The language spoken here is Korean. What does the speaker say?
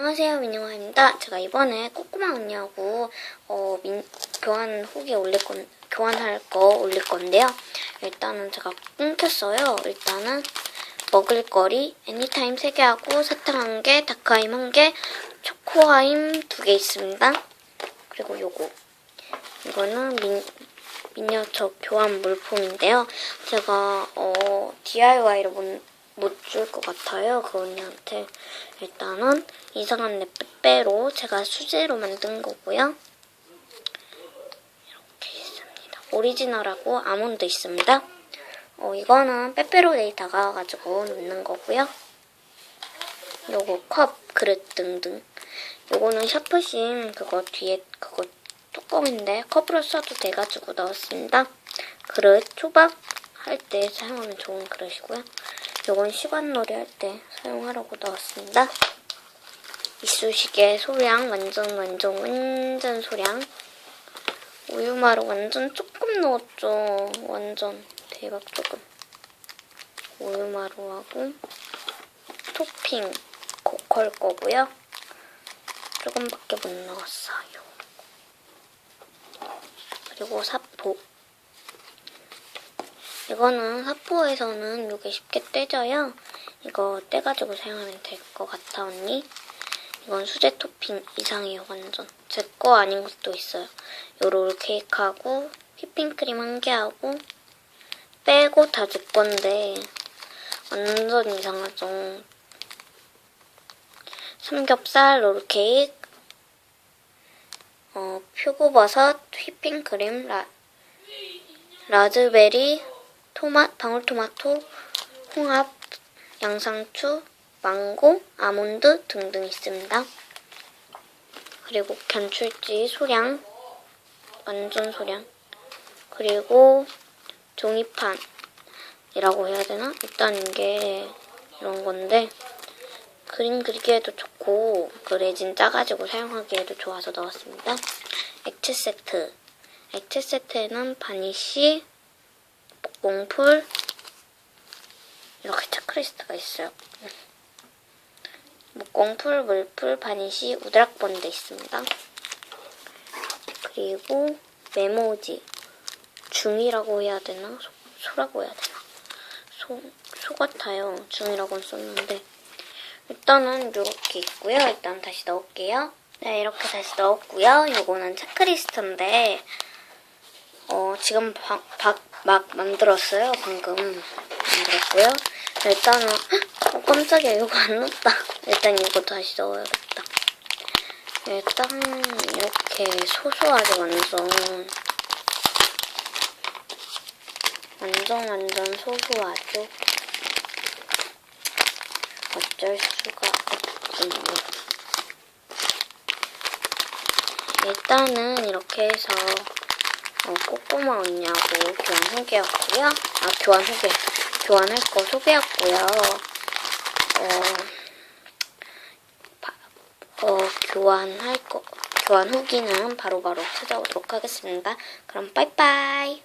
안녕하세요 민영아입니다. 제가 이번에 꼬꼬마 언니하고 어, 민- 교환 후기 올릴 건 교환할 거 올릴 건데요. 일단은 제가 끊겼어요. 일단은 먹을 거리 애니타임 3개 하고 사탕 1개, 다크아임 1개, 초코아임 2개 있습니다. 그리고 요거 이거는 민, 미니어처 교환 물품인데요. 제가 어, DIY를 못 못 줄 것 같아요. 그 언니한테. 일단은 이상한 내 빼빼로 제가 수제로 만든 거고요. 이렇게 있습니다. 오리지널하고 아몬드 있습니다. 어, 이거는 빼빼로 데이터가 가지고 넣는 거고요. 요거 컵, 그릇 등등. 요거는 샤프심 그거 뒤에 그거 뚜껑인데 컵으로 써도 돼가지고 넣었습니다. 그릇 초밥 할 때 사용하면 좋은 그릇이고요. 요건 시간놀이 할 때 사용하려고 넣었습니다. 이쑤시개 소량 완전 완전 완전 소량 우유마루 완전 조금 넣었죠. 완전 대박 조금 우유마루하고 토핑 고컬 거고요. 조금밖에 못 넣었어요. 그리고 사포 이거는 사포에서는 이게 쉽게 떼져요. 이거 떼가지고 사용하면 될 것 같아, 언니. 이건 수제 토핑 이상이에요, 완전. 제 거 아닌 것도 있어요. 요 롤케이크하고 휘핑크림 한 개하고 빼고 다 제 건데 완전 이상하죠. 삼겹살, 롤케이크, 어, 표고버섯, 휘핑크림, 라, 라즈베리, 토마, 방울토마토, 홍합, 양상추, 망고, 아몬드 등등 있습니다. 그리고 견출지 소량, 완전 소량. 그리고 종이판이라고 해야 되나? 일단 이게 이런 건데 그림 그리기에도 좋고 그 레진 짜가지고 사용하기에도 좋아서 넣었습니다. 액체 세트. 액체 세트에는 바니쉬, 목봉풀 이렇게 체크리스트가 있어요. 목공풀, 물풀, 바니쉬, 우드락본드 있습니다. 그리고 메모지 중이라고 해야 되나? 소, 소라고 해야 되나? 소, 소 같아요. 중이라고는 썼는데 일단은 이렇게 있고요. 일단 다시 넣을게요. 네, 이렇게 다시 넣었고요. 이거는 체크리스트인데 어, 지금 바, 바, 막 만들었어요. 방금 만들었고요. 일단은 헉, 어, 깜짝이야. 이거 안 넣었다. 일단 이거 다시 넣어야겠다. 일단 이렇게 소소하게 완전 완전 완전 소소하죠. 어쩔 수가 없군요. 일단은 이렇게 해서 어, 꼬꼬마 언니하고 교환 후기였고요. 아, 교환 후기. 교환할 거 소개했고요. 어, 바- 어, 교환할 거, 교환 후기는 바로 바로 찾아오도록 하겠습니다. 그럼 빠이빠이.